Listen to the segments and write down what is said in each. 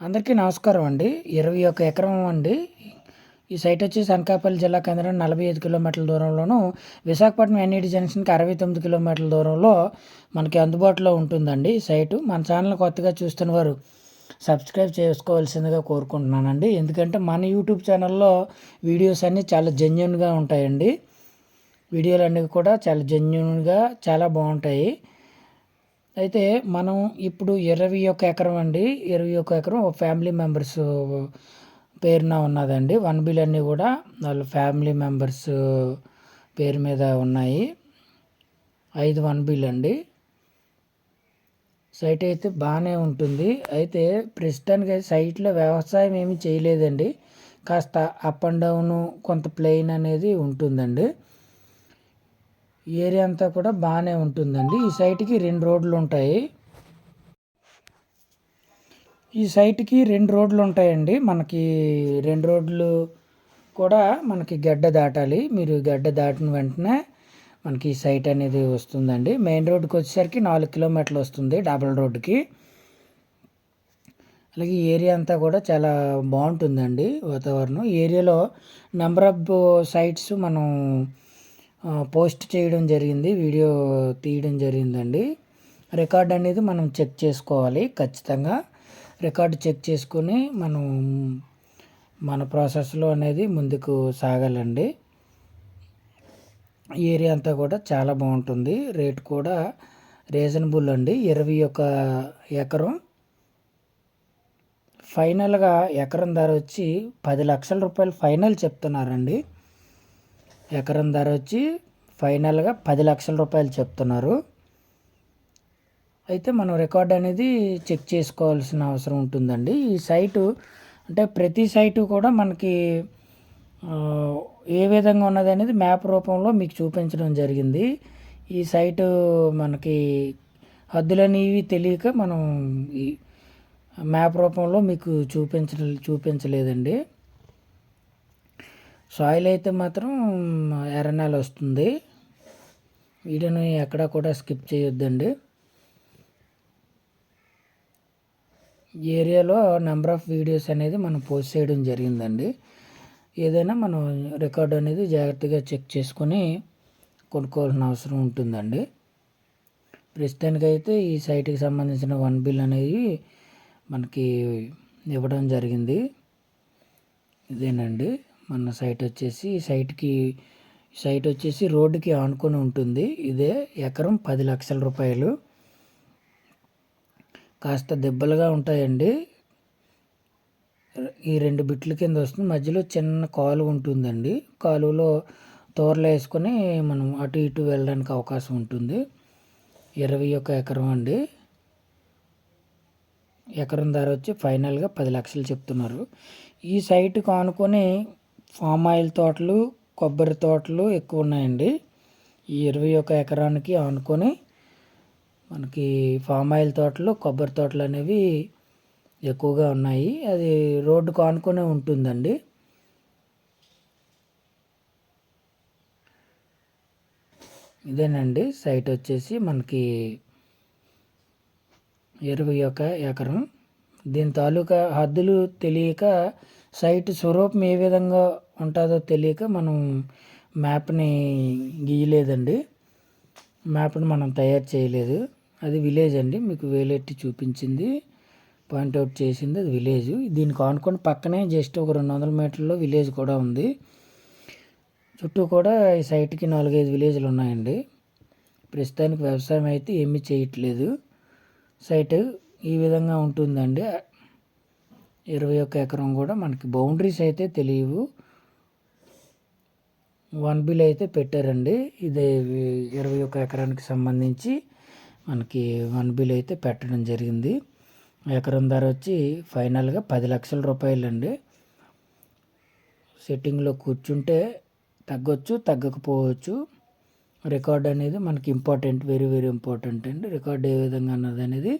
అందరికీ నమస్కారం అండి. ఇరవై ఒక ఎకరం అండి. ఈ సైట్ వచ్చేసి అనకాపల్లి జిల్లా కేంద్రం నలభై ఐదు కిలోమీటర్ల దూరంలోను విశాఖపట్నం ఎన్ఈడి జంక్షన్కి అరవై తొమ్మిది కిలోమీటర్ల దూరంలో మనకి అందుబాటులో ఉంటుందండి ఈ సైటు. మన ఛానల్ కొత్తగా చూస్తున్న వారు సబ్స్క్రైబ్ చేసుకోవాల్సిందిగా కోరుకుంటున్నానండి. ఎందుకంటే మన యూట్యూబ్ ఛానల్లో వీడియోస్ అన్నీ చాలా జెన్యున్గా ఉంటాయండి. వీడియోలు అన్నీ కూడా చాలా జెన్యున్గా చాలా బాగుంటాయి. అయితే మనం ఇప్పుడు ఇరవై ఒక ఎకరం అండి. ఇరవై ఒక ఎకరం ఫ్యామిలీ మెంబర్స్ పేరున ఉన్నదండి. వన్ బిల్ అన్నీ కూడా వాళ్ళ ఫ్యామిలీ మెంబర్స్ పేరు మీద ఉన్నాయి. ఐదు వన్ బిల్ అండి. సైట్ అయితే బాగానే ఉంటుంది. అయితే ప్రస్తుతానికి సైట్లో వ్యవసాయం ఏమీ చేయలేదండి. కాస్త అప్ అండ్ డౌన్ కొంత ప్లెయిన్ అనేది ఉంటుందండి. ఏరియా అంతా కూడా బాగానే ఉంటుందండి. ఈ సైట్కి రెండు రోడ్లు ఉంటాయి. ఈ సైట్కి రెండు రోడ్లు ఉంటాయండి. మనకి రెండు రోడ్లు కూడా మనకి గడ్డ దాటాలి. మీరు గడ్డ దాటిన వెంటనే మనకి ఈ సైట్ అనేది వస్తుందండి. మెయిన్ రోడ్కి వచ్చేసరికి నాలుగు కిలోమీటర్లు వస్తుంది డబల్ రోడ్డుకి అలాగే ఈ ఏరియా అంతా కూడా చాలా బాగుంటుందండి వాతావరణం. ఏరియాలో నెంబర్ ఆఫ్ సైట్స్ మనం పోస్ట్ చేయడం జరిగింది వీడియో తీయడం జరిగిందండి. రికార్డ్ అనేది మనం చెక్ చేసుకోవాలి ఖచ్చితంగా. రికార్డు చెక్ చేసుకొని మనం మన ప్రాసెస్లో అనేది ముందుకు సాగాలండి. ఏరియా అంతా కూడా చాలా బాగుంటుంది. రేట్ కూడా రీజనబుల్ అండి. ఇరవై ఒక ఎకరం. ఫైనల్గా ఎకరం ధర వచ్చి పది లక్షల రూపాయలు ఫైనల్ చెప్తున్నారండి. ఎకరం ధర వచ్చి ఫైనల్గా పది లక్షల రూపాయలు చెప్తున్నారు. అయితే మనం రికార్డ్ అనేది చెక్ చేసుకోవాల్సిన అవసరం ఉంటుందండి. ఈ సైటు అంటే ప్రతి సైటు కూడా మనకి ఏ విధంగా ఉన్నది అనేది మ్యాప్ రూపంలో మీకు చూపించడం జరిగింది. ఈ సైటు మనకి హద్దులనేవి తెలియక మనం ఈ మ్యాప్ రూపంలో మీకు చూపించ చూపించలేదండి. సాయిల్ అయితే మాత్రం ఎర్రనేల వస్తుంది. వీడియోని ఎక్కడ కూడా స్కిప్ చేయొద్దండి. ఏరియాలో నెంబర్ ఆఫ్ వీడియోస్ అనేది మనం పోస్ట్ చేయడం జరిగిందండి. ఏదైనా మనం రికార్డ్ అనేది జాగ్రత్తగా చెక్ చేసుకొని కొనుక్కోవాల్సిన అవసరం ఉంటుందండి. ప్రస్తుతానికైతే ఈ సైట్కి సంబంధించిన వన్ బిల్ అనేది మనకి ఇవ్వడం జరిగింది. ఇదేనండి. మన సైట్ వచ్చేసి సైట్కి సైట్ వచ్చేసి రోడ్డుకి ఆనుకొని ఉంటుంది. ఇదే ఎకరం పది లక్షల రూపాయలు. కాస్త దెబ్బలుగా ఉంటాయండి. ఈ రెండు బిట్ల కింద వస్తుంది. మధ్యలో చిన్న కాలువ ఉంటుందండి. కాలువలో తోరలు వేసుకొని మనం అటు ఇటు వెళ్ళడానికి అవకాశం ఉంటుంది. ఇరవై ఒక ఎకరం అండి. ఎకరం ధర వచ్చి ఫైనల్గా పది లక్షలు చెప్తున్నారు. ఈ సైట్కి ఆనుకొని ఫామ్ ఆయిల్ తోటలు కొబ్బరి తోటలు ఎక్కువ ఉన్నాయండి. ఈ ఇరవై ఒక ఎకరానికి ఆనుకొని మనకి ఫామ్ ఆయిల్ తోటలు కొబ్బరి తోటలు అనేవి ఎక్కువగా ఉన్నాయి. అది రోడ్డుకు ఆనుకునే ఉంటుందండి. ఇదేనండి. సైట్ వచ్చేసి మనకి ఇరవై ఒక ఎకరం. దీని తాలూకా హద్దులు తెలియక సైట్ స్వరూపం ఏ విధంగా ఉంటుందో తెలియక మనం మ్యాప్ని గీయలేదండి. మ్యాప్ని మనం తయారు చేయలేదు. అది విలేజ్ అండి. మీకు వేలెట్టి చూపించింది. పాయింట్అవుట్ చేసింది. అది విలేజ్. దీనికి ఆనుకొని పక్కనే జస్ట్ ఒక రెండు వందల మీటర్లో విలేజ్ కూడా ఉంది. చుట్టూ కూడా ఈ సైట్కి నాలుగైదు విలేజ్లు ఉన్నాయండి. ప్రస్తుతానికి వ్యవసాయం అయితే ఏమీ చేయట్లేదు. సైట్ ఈ విధంగా ఉంటుందండి. ఇరవై ఒక్క ఎకరం కూడా మనకి బౌండరీస్ అయితే తెలియవు. వన్ బిల్ అయితే పెట్టారండి. ఇది ఇరవై ఒక్క ఎకరానికి సంబంధించి మనకి వన్ బిల్ అయితే పెట్టడం జరిగింది. ఎకరం ధర వచ్చి ఫైనల్గా పది లక్షల రూపాయలు అండి సెట్టింగ్లో కూర్చుంటే తగ్గొచ్చు తగ్గకపోవచ్చు. రికార్డ్ అనేది మనకి ఇంపార్టెంట్ వెరీ వెరీ ఇంపార్టెంట్ అండి. రికార్డ్ ఏ విధంగా అన్నది అనేది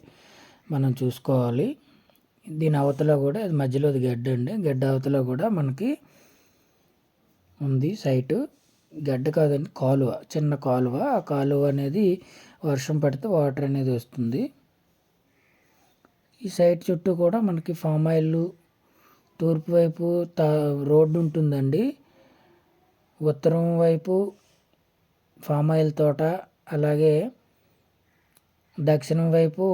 మనం చూసుకోవాలి. దీని అవతల కూడా ఇది మధ్యలో గడ్డ అండి. గడ్డ అవతల కూడా మనకి ఉంది సైటు. గడ్డ కాదండి కాలువ చిన్న కాలువ. ఆ కాలువ అనేది వర్షం పడితే వాటర్ అనేది వస్తుంది. ఈ సైట్ చుట్టూ కూడా మనకి ఫామ్ ఆయిల్ తూర్పు వైపు తా రోడ్డు ఉంటుందండి. ఉత్తరం వైపు ఫామ్ ఆయిల్ తోట అలాగే దక్షిణం వైపు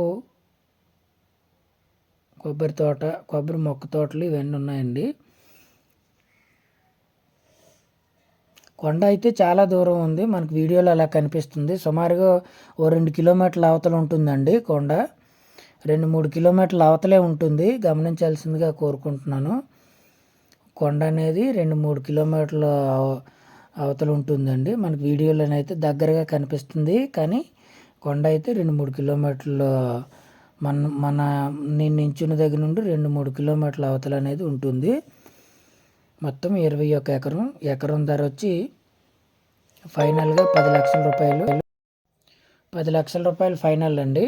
కొబ్బరి తోట కొబ్బరి మొక్క తోటలు ఇవన్నీ ఉన్నాయండి. కొండ అయితే చాలా దూరం ఉంది. మనకు వీడియోలో అలా కనిపిస్తుంది. సుమారుగా ఓ రెండు కిలోమీటర్ల అవతల ఉంటుందండి కొండ. రెండు మూడు కిలోమీటర్ల అవతలే ఉంటుంది. గమనించాల్సిందిగా కోరుకుంటున్నాను. కొండ అనేది రెండు మూడు కిలోమీటర్ల అవతల ఉంటుందండి. మనకు వీడియోలోనైతే దగ్గరగా కనిపిస్తుంది. కానీ కొండ అయితే రెండు మూడు కిలోమీటర్ల మన మన నేను నించున్న దగ్గర నుండి రెండు మూడు కిలోమీటర్ల అవతల అనేది ఉంటుంది. మొత్తం ఇరవై ఒక ఎకరం. ఎకరం ధర వచ్చి ఫైనల్గా పది లక్షల రూపాయలు. పది లక్షల రూపాయలు ఫైనల్ అండి.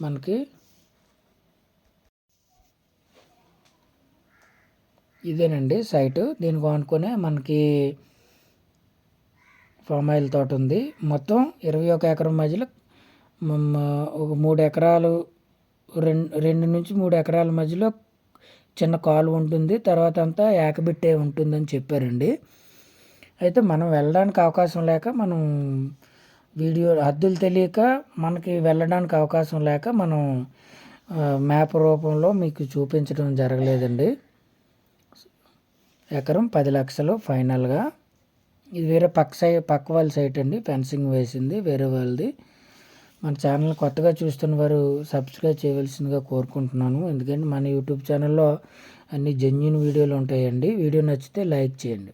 మనకి ఇదేనండి సైటు. దీనికి ఆనుకునే మనకి ఫామ్ ఆయిల్ తోట ఉంది. మొత్తం ఇరవై ఒక ఎకరం మధ్యలో ఒక మూడు ఎకరాలు రెండు రెండు నుంచి మూడు ఎకరాల మధ్యలో చిన్న కాలువ ఉంటుంది తర్వాత అంతా ఏకబిట్టే ఉంటుందని చెప్పారండి. అయితే మనం వెళ్ళడానికి అవకాశం లేక మనం వీడియో హద్దులు తెలియక మనకి వెళ్ళడానికి అవకాశం లేక మనం మ్యాప్ రూపంలో మీకు చూపించడం జరగలేదండి. ఎకరం పది లక్షలు ఫైనల్గా. ఇది వేరే పక్క సై పక్క వాళ్ళ సైట్ అండి ఫెన్సింగ్ వేసింది వేరే వాళ్ళది. మన ఛానల్ కొత్తగా చూస్తున్న వారు సబ్స్క్రైబ్ చేయవలసిందిగా కోరుకుంటున్నాను. ఎందుకంటే మన యూట్యూబ్ ఛానల్లో అన్ని జెన్యున్ వీడియోలు ఉంటాయండి. వీడియో నచ్చితే లైక్ చేయండి.